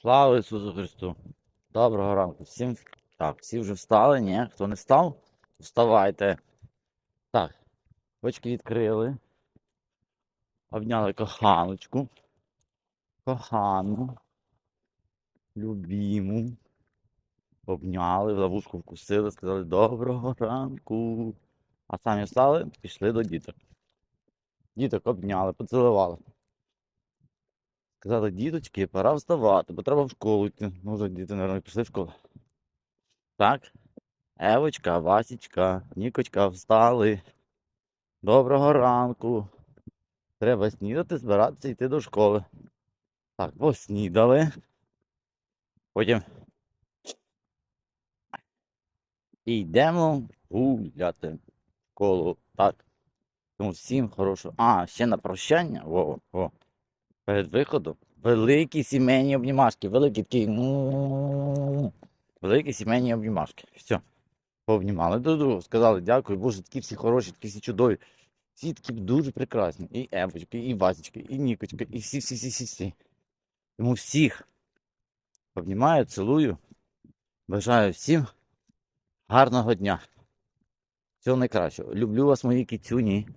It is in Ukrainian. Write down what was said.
Слава Ісусу Христу! Доброго ранку всім. Так, всі вже встали, ні? Хто не встав? Вставайте. Так, очки відкрили. Обняли коханочку. Кохану. Любіму. Обняли, в ловушку вкусили, сказали доброго ранку. А самі встали, пішли до діток. Діток обняли, поцілували. Сказали, діточки, пора вставати, бо треба в школу йти. Ну, вже діти, мабуть, пішли в школу. Так. Евочка, Васічка, Нікочка встали. Доброго ранку. Треба снідати, збиратися йти до школи. Так, поснідали. Потім. І йдемо гуляти в школу. Так. Тому всім хорошого. А, ще на прощання. Во, во. Перед виходом великі сімейні обнімашки, великі такі. ну, Великі сімейні обнімашки. Все. Пообнімали до другого, сказали дякую, боже, такі всі хороші, такі всі чудові. Всі такі дуже прекрасні. І Евочки, і Васечки, і Нікочка, і всі, всі, всі, всі, всі. Тому всіх обнімаю, цілую. Бажаю всім гарного дня. Всього найкращого. Люблю вас, мої кіцюні.